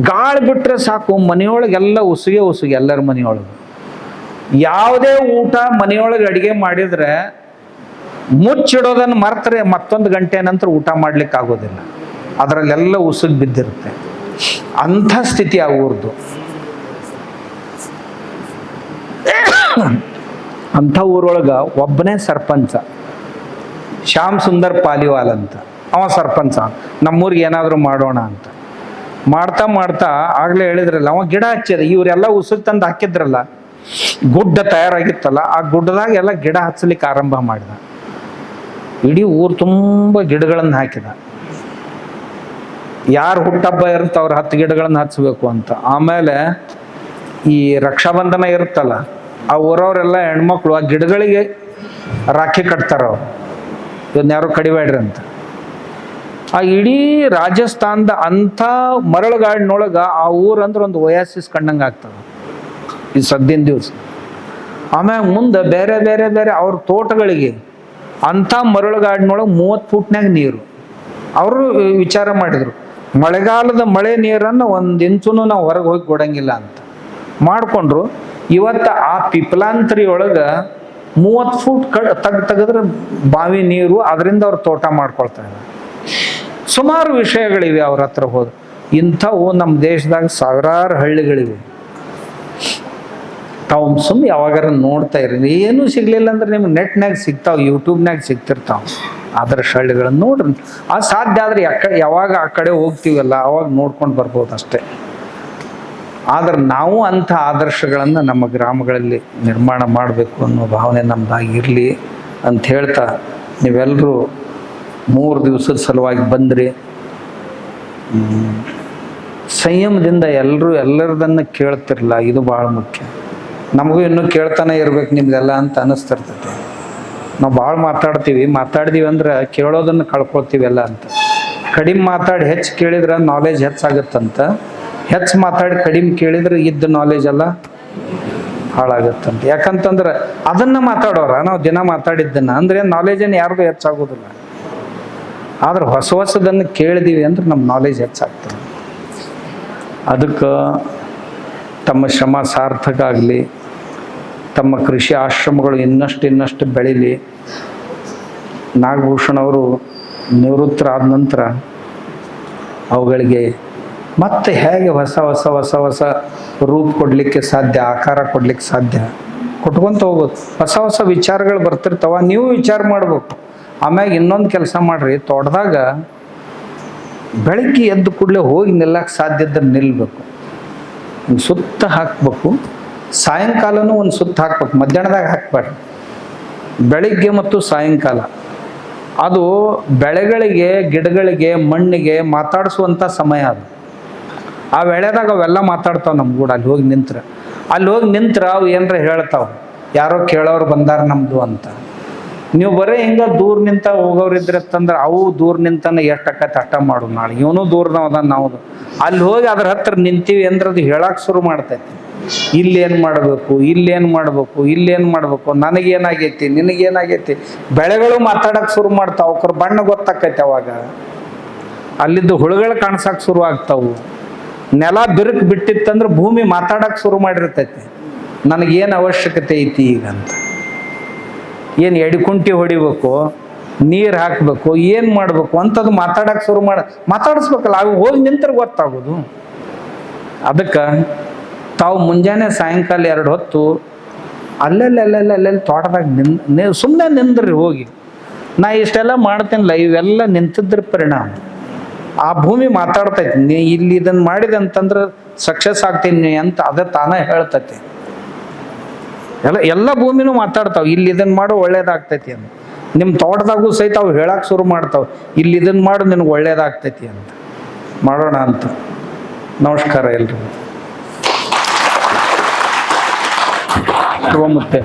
ಗಾಳಿ ಬಿಟ್ರೆ ಸಾಕು, ಮನೆಯೊಳಗೆಲ್ಲ ಉಸುಗೆ ಉಸುಗೆ ಎಲ್ಲರ ಮನೆಯೊಳಗೆ. ಯಾವುದೇ ಊಟ ಮನೆಯೊಳಗೆ ಅಡಿಗೆ ಮಾಡಿದ್ರೆ ಮುಚ್ಚಿಡೋದನ್ನು ಮರ್ತರೆ ಮತ್ತೊಂದು ಗಂಟೆ ನಂತರ ಊಟ ಮಾಡ್ಲಿಕ್ಕೆ ಆಗೋದಿಲ್ಲ. ಅದರಲ್ಲೆಲ್ಲ ಉಸುಗ್ ಬಿದ್ದಿರುತ್ತೆ. ಅಂಥ ಸ್ಥಿತಿ ಆ ಊರ್ದು. ಅಂಥ ಊರೊಳಗೆ ಒಬ್ಬನೇ ಸರ್ಪಂಚ. ಶ್ಯಾಮ್ ಸುಂದರ್ ಪಾಲಿವಾಲ್ ಅಂತ. ಅವ ಸರ್ಪಂಚ. ನಮ್ಮೂರಿಗೆ ಏನಾದರೂ ಮಾಡೋಣ ಅಂತ. ಮಾಡ್ತಾ ಮಾಡ್ತಾ ಆಗ್ಲೇ ಹೇಳಿದ್ರಲ್ಲ, ಅವ ಗಿಡ ಹಚ್ಚಿದ. ಇವರೆಲ್ಲ ಉಸುಕ್ ತಂದು ಹಾಕಿದ್ರಲ್ಲ, ಗುಡ್ಡ ತಯಾರಾಗಿತ್ತಲ್ಲ, ಆ ಗುಡ್ಡದಾಗ ಎಲ್ಲ ಗಿಡ ಹಚ್ಚಲಿಕ್ಕೆ ಆರಂಭ ಮಾಡಿದ. ಇಡೀ ಊರು ತುಂಬ ಗಿಡಗಳನ್ನು ಹಾಕಿದ. ಯಾರು ಹುಟ್ಟಬ್ಬ ಇರುತ್ತೆ ಅವ್ರ ಹತ್ತು ಗಿಡಗಳನ್ನು ಹಚ್ಚಬೇಕು ಅಂತ. ಆಮೇಲೆ ಈ ರಕ್ಷಾಬಂಧನ ಇರುತ್ತಲ್ಲ, ಆ ಊರವರೆಲ್ಲ ಹೆಣ್ಮಕ್ಳು ಆ ಗಿಡಗಳಿಗೆ ರಾಖಿ ಕಟ್ತಾರ ಅವ್ರು ಇದನ್ನ ಯಾರು ಕಡಿಬೇಡ್ರಿ ಅಂತ. ಆ ಇಡೀ ರಾಜಸ್ಥಾನದ ಅಂಥ ಮರಳುಗಾಡಿನೊಳಗ ಆ ಊರಂದ್ರೆ ಒಂದು ಒಯಾಸಿಸ್ ಕಂಡಂಗೆ ಆಗ್ತದೆ. ಈ ಸದ್ದಿನ ದಿವಸ. ಆಮ್ಯಾಗ ಮುಂದೆ ಬೇರೆ ಬೇರೆ ಬೇರೆ ಅವ್ರ ತೋಟಗಳಿಗೆ ಅಂಥ ಮರಳುಗಾಡಿನೊಳಗೆ ಮೂವತ್ತು ಫುಟ್ನಾಗ ನೀರು. ಅವರು ವಿಚಾರ ಮಾಡಿದರು, ಮಳೆಗಾಲದ ಮಳೆ ನೀರನ್ನು ಒಂದು ಇಂಚುನು ನಾವು ಹೊರಗೆ ಹೋಗಿ ಕೊಡಂಗಿಲ್ಲ ಅಂತ. ಮಾಡಿಕೊಂಡ್ರು, ಇವತ್ತು ಆ ಪಿಪ್ಲಾಂತರಿ ಒಳಗೆ ಮೂವತ್ತು ಫೂಟ್ ಕಡ್ ತೆಗ್ದು ತೆಗೆದ್ರೆ ಬಾವಿ ನೀರು ಅದರಿಂದ ಅವ್ರು ತೋಟ ಮಾಡ್ಕೊಳ್ತಾ ಇದ್ದಾರೆ ಸುಮಾರು ವಿಷಯಗಳಿವೆ ಅವ್ರ ಹತ್ರ ಹೋದ. ಇಂಥವು ನಮ್ಮ ದೇಶದಾಗ ಸಾವಿರಾರು ಹಳ್ಳಿಗಳಿವೆ. ತಾವು ಸುಮ್ಮನೆ ಯಾವಾಗಾರ ನೋಡ್ತಾ ಇರಿ. ಏನೂ ಸಿಗ್ಲಿಲ್ಲ ಅಂದ್ರೆ ನಿಮ್ಗೆ ನೆಟ್ನಾಗ ಸಿಗ್ತಾವ ಯೂಟ್ಯೂಬ್ನಾಗ ಸಿಗ್ತಿರ್ತಾವ. ಆದರ್ಶ ಹಳ್ಳಿಗಳನ್ನ ನೋಡ್ರಿ. ಆ ಸಾಧ್ಯ ಆದ್ರೆ ಯಾಕ ಯಾವಾಗ ಆ ಕಡೆ ಹೋಗ್ತೀವಲ್ಲ, ಅವಾಗ ನೋಡ್ಕೊಂಡು ಬರ್ಬೋದು ಅಷ್ಟೇ. ಆದ್ರೆ ನಾವು ಅಂಥ ಆದರ್ಶಗಳನ್ನು ನಮ್ಮ ಗ್ರಾಮಗಳಲ್ಲಿ ನಿರ್ಮಾಣ ಮಾಡಬೇಕು ಅನ್ನೋ ಭಾವನೆ ನಮ್ದಾಗಿರಲಿ ಅಂತ ಹೇಳ್ತಾ ನೀವೆಲ್ಲರೂ ಮೂರು ದಿವಸದ ಸಲುವಾಗಿ ಬಂದ್ರಿ. ಸಂಯಮದಿಂದ ಎಲ್ಲರೂ ಎಲ್ಲರದನ್ನ ಕೇಳ್ತಿರಲ್ಲ ಇದು ಭಾಳ ಮುಖ್ಯ. ನಮಗೂ ಇನ್ನೂ ಕೇಳ್ತಾನೆ ಇರ್ಬೇಕು ನಿಮ್ದೆಲ್ಲ ಅಂತ ಅನಿಸ್ತಿರ್ತೈತಿ. ನಾವು ಭಾಳ ಮಾತಾಡ್ತೀವಿ, ಮಾತಾಡ್ದೀವಿ ಅಂದ್ರೆ ಕೇಳೋದನ್ನು ಕಳ್ಕೊಳ್ತೀವೆಲ್ಲ ಅಂತ. ಕಡಿಮೆ ಮಾತಾಡಿ ಹೆಚ್ಚು ಕೇಳಿದ್ರೆ ನಾಲೆಜ್ ಹೆಚ್ಚಾಗತ್ತಂತ ಹೆಚ್ಚು ಮಾತಾಡಿ ಕಡಿಮೆ ಕೇಳಿದ್ರೆ ಇದ್ದ ನಾಲೆಜ್ ಎಲ್ಲ ಹಾಳಾಗತ್ತಂತ. ಯಾಕಂತಂದ್ರೆ ಅದನ್ನ ಮಾತಾಡೋರ, ನಾವು ದಿನ ಮಾತಾಡಿದ್ದನ್ನ, ಅಂದ್ರೆ ನಾಲೆಜ್ ಏನು ಯಾರಿಗೂ ಹೆಚ್ಚಾಗೋದಿಲ್ಲ. ಆದ್ರೆ ಹೊಸ ಹೊಸದನ್ನು ಕೇಳಿದೀವಿ ಅಂದ್ರೆ ನಮ್ಮ ನಾಲೆಜ್ ಹೆಚ್ಚಾಗ್ತದೆ. ಅದಕ್ಕೆ ತಮ್ಮ ಶ್ರಮ ಸಾರ್ಥಕ ಆಗಲಿ, ತಮ್ಮ ಕೃಷಿ ಆಶ್ರಮಗಳು ಇನ್ನಷ್ಟು ಇನ್ನಷ್ಟು ಬೆಳೀಲಿ. ನಾಗಭೂಷಣ್ ಅವರು ನಿವೃತ್ತರಾದ ನಂತರ ಅವುಗಳಿಗೆ ಮತ್ತೆ ಹೇಗೆ ಹೊಸ ಹೊಸ ಹೊಸ ಹೊಸ ರೂಪ ಕೊಡಲಿಕ್ಕೆ ಸಾಧ್ಯ, ಆಕಾರ ಕೊಡ್ಲಿಕ್ಕೆ ಸಾಧ್ಯ, ಕೊಟ್ಕೊಂತ ಹೋಗೋದು. ಹೊಸ ಹೊಸ ವಿಚಾರಗಳು ಬರ್ತಿರ್ತಾವ, ನೀವು ವಿಚಾರ ಮಾಡ್ಬೇಕು. ಆಮ್ಯಾಗ ಇನ್ನೊಂದು ಕೆಲಸ ಮಾಡ್ರಿ, ತೋಟದಾಗ ಬೆಳಗ್ಗೆ ಎದ್ದು ಕೂಡಲೇ ಹೋಗಿ ನಿಲ್ಲಕ್ಕೆ ಸಾಧ್ಯ ಇದ್ದರೆ ನಿಲ್ಲಬೇಕು ಒಂದು ಸುತ್ತ ಹಾಕ್ಬೇಕು. ಸಾಯಂಕಾಲನೂ ಒಂದು ಸುತ್ತ ಹಾಕ್ಬೇಕು. ಮಧ್ಯಾಹ್ನದಾಗ ಹಾಕ್ಬೇಡ್ರಿ. ಬೆಳಿಗ್ಗೆ ಮತ್ತು ಸಾಯಂಕಾಲ. ಅದು ಬೆಳೆಗಳಿಗೆ, ಗಿಡಗಳಿಗೆ, ಮಣ್ಣಿಗೆ ಮಾತಾಡಿಸುವಂಥ ಸಮಯ ಅದು. ಆ ವೇಳೆದಾಗ ಅವೆಲ್ಲ ಮಾತಾಡ್ತಾವೆ ನಮ್ಮ ಕೂಡ ಅಲ್ಲಿ ಹೋಗಿ ನಿಂತ್ರ. ಅಲ್ಲಿ ಹೋಗಿ ನಿಂತ್ರ ಅವು ಏನರ ಹೇಳ್ತಾವೆ. ಯಾರೋ ಕೇಳೋರು ಬಂದಾರ ನಮ್ಮದು ಅಂತ. ನೀವು ಬರೀ ಹಿಂಗೆ ದೂರ ನಿಂತ ಹೋಗೋರು ಅಂತಂದ್ರೆ ಅವು ದೂರ ನಿಂತನ ಎಷ್ಟು ಅಟ್ಟ ಮಾಡು ನಾಳೆ. ಇವನು ದೂರದವದ ನಾವು. ಅಲ್ಲಿ ಹೋಗಿ ಅದ್ರ ಹತ್ರ ನಿಂತೀವಿ ಅಂದ್ರೆ ಅದು ಹೇಳಕ್ಕೆ ಶುರು ಮಾಡ್ತೈತಿ. ಇಲ್ಲೇನು ಮಾಡಬೇಕು ಇಲ್ಲೇನು ಮಾಡಬೇಕು ಇಲ್ಲೇನು ಮಾಡಬೇಕು, ನನಗೇನಾಗೈತಿ, ನಿನಗೇನಾಗೈತಿ. ಬೆಳೆಗಳು ಮಾತಾಡಕ್ಕೆ ಶುರು ಮಾಡ್ತಾವ ಅವ್ರ ಬಣ್ಣ ಗೊತ್ತಾಕೈತಿ ಅವಾಗ. ಅಲ್ಲಿದ್ದು ಹುಳುಗಳು ಕಾಣಿಸಕ್ ಶುರು ಆಗ್ತಾವು. ನೆಲ ಬಿರುಕು ಬಿಟ್ಟಿತ್ತಂದ್ರೆ ಭೂಮಿ ಮಾತಾಡಕ್ ಶುರು ಮಾಡಿರ್ತೈತಿ. ನನಗೇನು ಅವಶ್ಯಕತೆ ಐತಿ ಈಗ ಅಂತ. ಏನು ಎಡಿಕುಂಟಿ ಹೊಡಿಬೇಕು, ನೀರು ಹಾಕಬೇಕು, ಏನು ಮಾಡಬೇಕು ಅಂಥದ್ದು ಮಾತಾಡಕ್ಕೆ ಶುರು ಮಾಡ, ಮಾತಾಡಿಸ್ಬೇಕಲ್ಲ, ಅವು ಹೋಗಿ ನಿಂತರೆ ಗೊತ್ತಾಗೋದು. ಅದಕ್ಕೆ ತಾವು ಮುಂಜಾನೆ ಸಾಯಂಕಾಲ ಎರಡು ಹೊತ್ತು ಅಲ್ಲೆಲ್ಲ ಅಲ್ಲೆಲ್ಲ ಅಲ್ಲೆಲ್ಲಿ ತೋಟದಾಗ ನಿನ್ ಸುಮ್ಮನೆ ನಿಂದ್ರಿ ಹೋಗಿ. ನಾ ಇಷ್ಟೆಲ್ಲ ಮಾಡ್ತೀನಲ್ಲ, ಇವೆಲ್ಲ ನಿಂತಿದ್ರ ಪರಿಣಾಮ. ಆ ಭೂಮಿ ಮಾತಾಡ್ತೈತಿ, ನೀ ಇಲ್ಲಿ ಇದನ್ನು ಮಾಡಿದೆ ಅಂತಂದ್ರೆ ಸಕ್ಸಸ್ ಆಗ್ತೀನಿ ಅಂತ ಅದೇ ತಾನೇ ಹೇಳ್ತೈತಿ. ಎಲ್ಲ ಎಲ್ಲ ಭೂಮಿನೂ ಮಾತಾಡ್ತಾವೆ, ಇಲ್ಲಿ ಇದನ್ನು ಮಾಡು, ಒಳ್ಳೇದಾಗ್ತೈತಿ ಅಂತ. ನಿಮ್ಮ ತೋಟದಾಗೂ ಸಹಿತ ಅವು ಹೇಳಕ್ಕೆ ಶುರು ಮಾಡ್ತಾವೆ, ಇಲ್ಲಿ ಇದನ್ನು ಮಾಡು, ನಿನಗೆ ಒಳ್ಳೇದಾಗ್ತೈತಿ ಅಂತ. ಮಾಡೋಣ ಅಂತ. ನಮಸ್ಕಾರ ಎಲ್ರಿಗೂ. ಶುಭ ಮತ್ತೆ